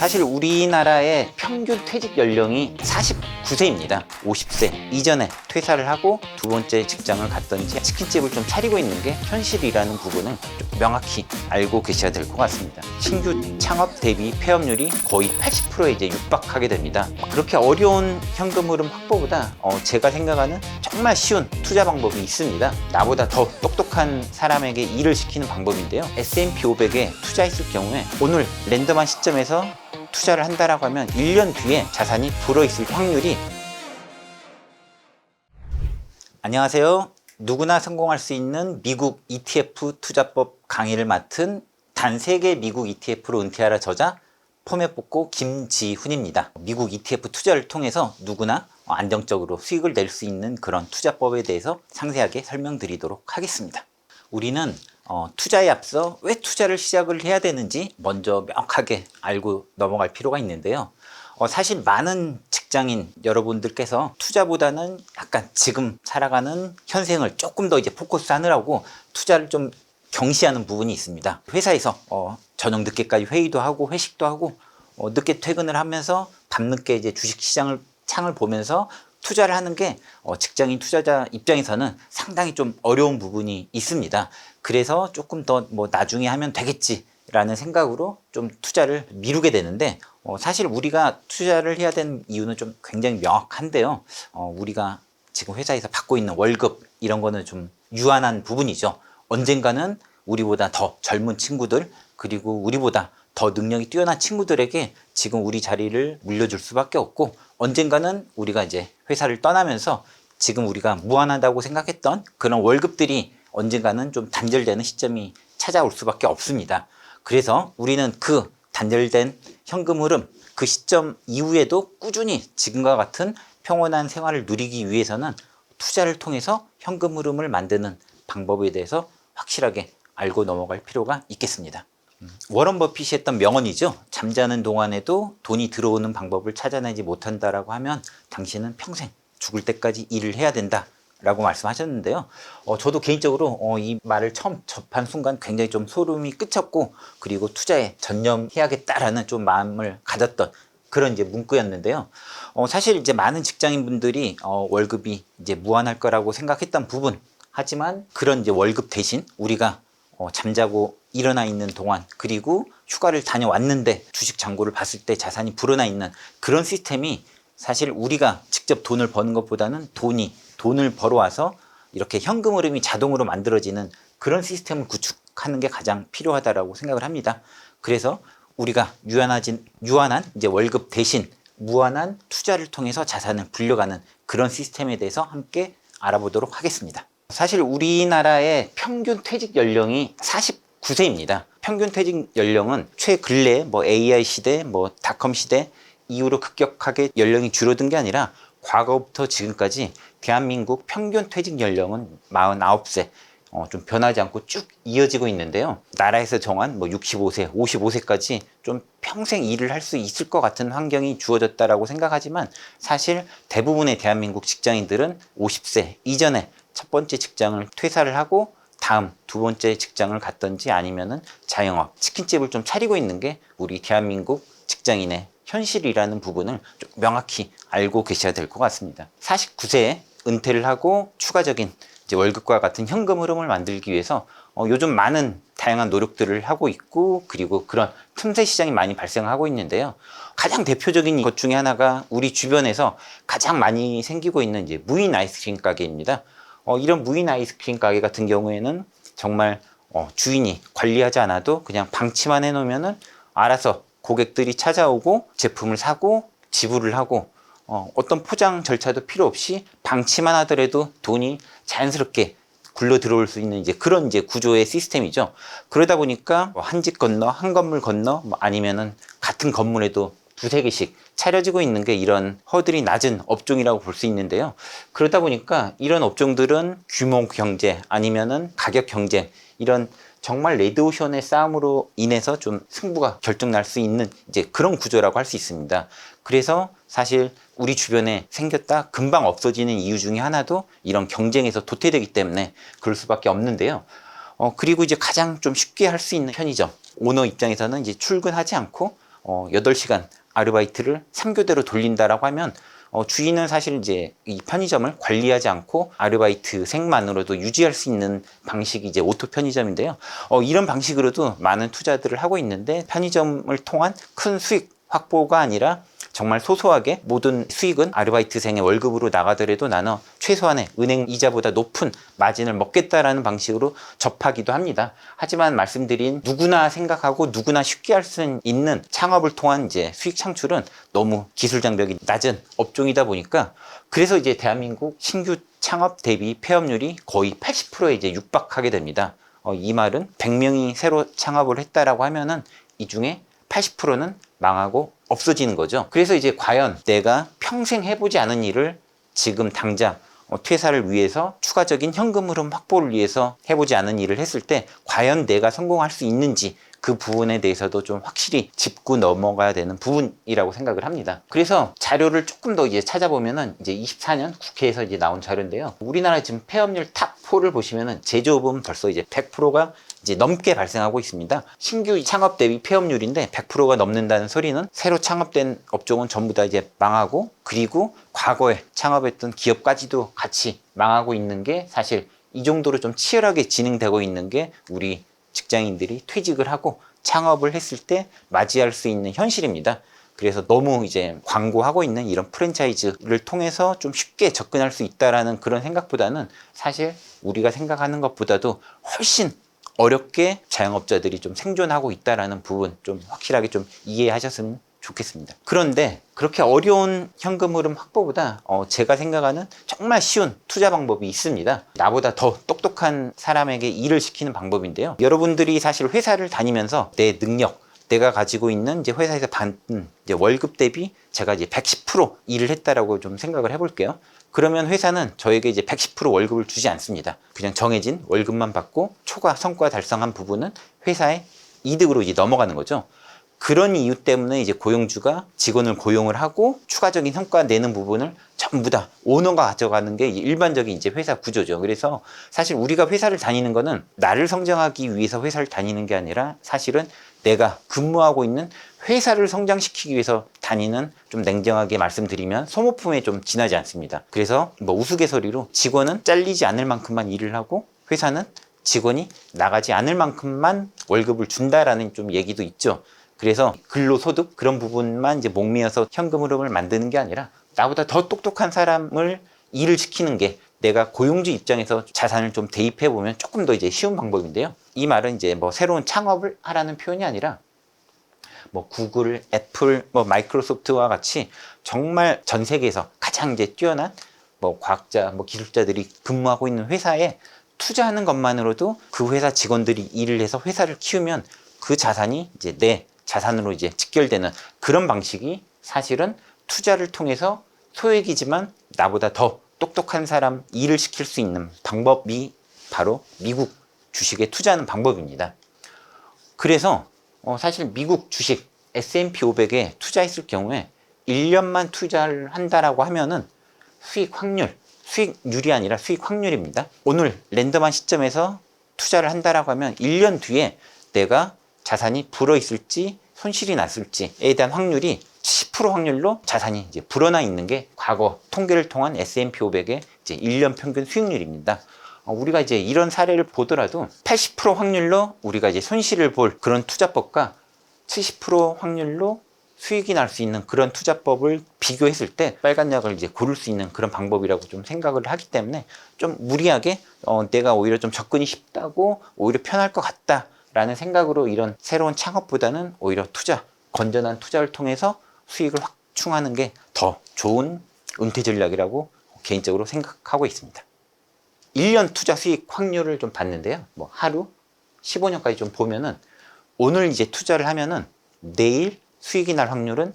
사실 우리나라의 평균 퇴직 연령이 49세입니다. 50세 이전에 퇴사를 하고 두 번째 직장을 갔던지 치킨집을 좀 차리고 있는 게 현실이라는 부분을 좀 명확히 알고 계셔야 될 것 같습니다. 신규 창업 대비 폐업률이 거의 80%에 이제 육박하게 됩니다. 그렇게 어려운 현금 흐름 확보보다 어, 제가 생각하는 정말 쉬운 투자 방법이 있습니다. 나보다 더 똑똑한 사람에게 일을 시키는 방법인데요. S&P 500에 투자했을 경우에 오늘 랜덤한 시점에서 투자를 한다라고 하면 1년 뒤에 자산이 불어있을 확률이 안녕하세요. 누구나 성공할 수 있는 미국 ETF 투자법 강의를 맡은 단 세계 미국 ETF로 은퇴하라 저자 폼에 뽑고 김지훈입니다. 미국 ETF 투자를 통해서 누구나 안정적으로 수익을 낼 수 있는 그런 투자법에 대해서 상세하게 설명드리도록 하겠습니다. 우리는 어, 투자에 앞서 왜 투자를 시작을 해야 되는지 먼저 명확하게 알고 넘어갈 필요가 있는데요. 어, 사실 많은 직장인 여러분들께서 투자보다는 약간 지금 살아가는 현생을 조금 더 이제 포커스 하느라고 투자를 좀 경시하는 부분이 있습니다. 회사에서 어, 저녁 늦게까지 회의도 하고 회식도 하고 어, 늦게 퇴근을 하면서 밤늦게 이제 주식 시장을 창을 보면서 투자를 하는 게 어, 직장인 투자자 입장에서는 상당히 좀 어려운 부분이 있습니다. 그래서 조금 더 뭐 나중에 하면 되겠지라는 생각으로 좀 투자를 미루게 되는데 어, 사실 우리가 투자를 해야 되는 이유는 좀 굉장히 명확한데요. 어, 우리가 지금 회사에서 받고 있는 월급 이런 거는 좀 유한한 부분이죠. 언젠가는 우리보다 더 젊은 친구들 그리고 우리보다 더 능력이 뛰어난 친구들에게 지금 우리 자리를 물려줄 수밖에 없고 언젠가는 우리가 이제 회사를 떠나면서 지금 우리가 무한하다고 생각했던 그런 월급들이 언젠가는 좀 단절되는 시점이 찾아올 수밖에 없습니다. 그래서 우리는 그 단절된 현금 흐름 그 시점 이후에도 꾸준히 지금과 같은 평온한 생활을 누리기 위해서는 투자를 통해서 현금 흐름을 만드는 방법에 대해서 확실하게 알고 넘어갈 필요가 있겠습니다. 워런 버핏이 했던 명언이죠. 잠자는 동안에도 돈이 들어오는 방법을 찾아내지 못한다라고 하면 당신은 평생 죽을 때까지 일을 해야 된다. 라고 말씀하셨는데요. 어, 저도 개인적으로 어, 이 말을 처음 접한 순간 굉장히 좀 소름이 끼쳤고 그리고 투자에 전념해야겠다라는 좀 마음을 가졌던 그런 이제 문구였는데요. 어, 사실 이제 많은 직장인분들이 어, 월급이 이제 무한할 거라고 생각했던 부분 하지만 그런 이제 월급 대신 우리가 어, 잠자고 일어나 있는 동안 그리고 휴가를 다녀왔는데 주식 잔고를 봤을 때 자산이 불어나 있는 그런 시스템이 사실 우리가 직접 돈을 버는 것보다는 돈이 돈을 벌어와서 이렇게 현금 흐름이 자동으로 만들어지는 그런 시스템을 구축하는 게 가장 필요하다라고 생각을 합니다. 그래서 우리가 유한하진 유한한 이제 월급 대신 무한한 투자를 통해서 자산을 불려가는 그런 시스템에 대해서 함께 알아보도록 하겠습니다. 사실 우리나라의 평균 퇴직 연령이 49세입니다. 평균 퇴직 연령은 최근래 뭐 AI 시대, 뭐 닷컴 시대 이후로 급격하게 연령이 줄어든 게 아니라 과거부터 지금까지 대한민국 평균 퇴직 연령은 49세 어, 좀 변하지 않고 쭉 이어지고 있는데요. 나라에서 정한 뭐 65세, 55세까지 좀 평생 일을 할 수 있을 것 같은 환경이 주어졌다라고 생각하지만 사실 대부분의 대한민국 직장인들은 50세 이전에 첫 번째 직장을 퇴사를 하고 다음 두 번째 직장을 갔던지 아니면은 자영업, 치킨집을 좀 차리고 있는 게 우리 대한민국 직장인의 현실이라는 부분을 좀 명확히 알고 계셔야 될 것 같습니다. 49세에 은퇴를 하고 추가적인 월급과 같은 현금 흐름을 만들기 위해서 어, 요즘 많은 다양한 노력들을 하고 있고 그리고 그런 틈새 시장이 많이 발생하고 있는데요. 가장 대표적인 것 중에 하나가 우리 주변에서 가장 많이 생기고 있는 이제 무인 아이스크림 가게입니다. 어, 이런 무인 아이스크림 가게 같은 경우에는 정말 어, 주인이 관리하지 않아도 그냥 방치만 해놓으면은 알아서 고객들이 찾아오고 제품을 사고 지불을 하고 어, 어떤 포장 절차도 필요 없이 방치만 하더라도 돈이 자연스럽게 굴러 들어올 수 있는 이제 그런 이제 구조의 시스템이죠. 그러다 보니까 뭐한집 건너 한 건물 건너 뭐 아니면은 같은 건물에도 두세 개씩 차려지고 있는 게 이런 허들이 낮은 업종이라고 볼 수 있는데요. 그러다 보니까 이런 업종들은 규모 경제 아니면은 가격 경쟁 이런 정말 레드오션의 싸움으로 인해서 좀 승부가 결정날 수 있는 이제 그런 구조라고 할 수 있습니다. 그래서 사실 우리 주변에 생겼다 금방 없어지는 이유 중에 하나도 이런 경쟁에서 도태되기 때문에 그럴 수밖에 없는데요. 어, 그리고 이제 가장 좀 쉽게 할 수 있는 편의점. 오너 입장에서는 이제 출근하지 않고 어, 8시간 아르바이트를 3교대로 돌린다라고 하면 어, 주인은 사실 이제 이 편의점을 관리하지 않고 아르바이트 생만으로도 유지할 수 있는 방식이 이제 오토 편의점인데요. 어, 이런 방식으로도 많은 투자들을 하고 있는데 편의점을 통한 큰 수익 확보가 아니라 정말 소소하게 모든 수익은 아르바이트생의 월급으로 나가더라도 나눠 최소한의 은행 이자보다 높은 마진을 먹겠다라는 방식으로 접하기도 합니다. 하지만 말씀드린 누구나 생각하고 누구나 쉽게 할 수 있는 창업을 통한 이제 수익 창출은 너무 기술 장벽이 낮은 업종이다 보니까 그래서 이제 대한민국 신규 창업 대비 폐업률이 거의 80%에 이제 육박하게 됩니다. 어, 이 말은 100명이 새로 창업을 했다라고 하면은 이 중에 80%는 망하고 없어지는 거죠. 그래서 이제 과연 내가 평생 해보지 않은 일을 지금 당장 어, 퇴사를 위해서 추가적인 현금 흐름 확보를 위해서 해보지 않은 일을 했을 때 과연 내가 성공할 수 있는지 그 부분에 대해서도 좀 확실히 짚고 넘어가야 되는 부분이라고 생각을 합니다. 그래서 자료를 조금 더 이제 찾아보면은 이제 24년 국회에서 이제 나온 자료인데요. 우리나라 지금 폐업률 탑 4를 보시면은 제조업은 벌써 이제 100%가 이제 넘게 발생하고 있습니다. 신규 창업 대비 폐업률인데 100%가 넘는다는 소리는 새로 창업된 업종은 전부 다 이제 망하고 그리고 과거에 창업했던 기업까지도 같이 망하고 있는 게 사실 이 정도로 좀 치열하게 진행되고 있는 게 우리 직장인들이 퇴직을 하고 창업을 했을 때 맞이할 수 있는 현실입니다. 그래서 너무 이제 광고하고 있는 이런 프랜차이즈를 통해서 좀 쉽게 접근할 수 있다라는 그런 생각보다는 사실 우리가 생각하는 것보다도 훨씬 어렵게 자영업자들이 좀 생존하고 있다라는 부분 좀 확실하게 좀 이해하셨으면 좋겠습니다. 그런데 그렇게 어려운 현금 흐름 확보보다 어 제가 생각하는 정말 쉬운 투자 방법이 있습니다. 나보다 더 똑똑한 사람에게 일을 시키는 방법인데요. 여러분들이 사실 회사를 다니면서 내 능력, 내가 가지고 있는 이제 회사에서 받는 이제 월급 대비 제가 이제 110% 일을 했다라고 좀 생각을 해볼게요. 그러면 회사는 저에게 이제 110% 월급을 주지 않습니다. 그냥 정해진 월급만 받고 초과 성과 달성한 부분은 회사의 이득으로 이제 넘어가는 거죠. 그런 이유 때문에 이제 고용주가 직원을 고용을 하고 추가적인 성과 내는 부분을 전부 다 오너가 가져가는 게 일반적인 이제 회사 구조죠. 그래서 사실 우리가 회사를 다니는 거는 나를 성장하기 위해서 회사를 다니는 게 아니라 사실은 내가 근무하고 있는 회사를 성장시키기 위해서 다니는 좀 냉정하게 말씀드리면 소모품에 좀 지나지 않습니다. 그래서 뭐 우스갯소리로 직원은 잘리지 않을 만큼만 일을 하고 회사는 직원이 나가지 않을 만큼만 월급을 준다라는 좀 얘기도 있죠. 그래서 근로소득 그런 부분만 이제 목매어서 현금 흐름을 만드는 게 아니라 나보다 더 똑똑한 사람을 일을 시키는 게 내가 고용주 입장에서 자산을 좀 대입해 보면 조금 더 이제 쉬운 방법인데요. 이 말은 이제 뭐 새로운 창업을 하라는 표현이 아니라 뭐 구글, 애플, 뭐 마이크로소프트와 같이 정말 전 세계에서 가장 이제 뛰어난 뭐 과학자, 뭐 기술자들이 근무하고 있는 회사에 투자하는 것만으로도 그 회사 직원들이 일을 해서 회사를 키우면 그 자산이 이제 내 자산으로 이제 직결되는 그런 방식이 사실은 투자를 통해서 소액이지만 나보다 더 똑똑한 사람 일을 시킬 수 있는 방법이 바로 미국 주식에 투자하는 방법입니다. 그래서 어, 사실 미국 주식 S&P 500에 투자했을 경우에 1년만 투자를 한다라고 하면은 수익 확률, 수익률이 아니라 수익 확률입니다. 오늘 랜덤한 시점에서 투자를 한다라고 하면 1년 뒤에 내가 자산이 불어 있을지 손실이 났을지에 대한 확률이 10% 확률로 자산이 이제 불어나 있는 게 과거 통계를 통한 S&P 500의 이제 1년 평균 수익률입니다. 어, 우리가 이제 이런 사례를 보더라도 80% 확률로 우리가 이제 손실을 볼 그런 투자법과 70% 확률로 수익이 날 수 있는 그런 투자법을 비교했을 때 빨간 약을 이제 고를 수 있는 그런 방법이라고 좀 생각을 하기 때문에 좀 무리하게 어, 내가 오히려 좀 접근이 쉽다고 오히려 편할 것 같다라는 생각으로 이런 새로운 창업보다는 오히려 투자 건전한 투자를 통해서 수익을 확충하는 게 더 좋은 은퇴 전략이라고 개인적으로 생각하고 있습니다. 1년 투자 수익 확률을 좀 봤는데요. 뭐 하루 15년까지 좀 보면은 오늘 이제 투자를 하면은 내일 수익이 날 확률은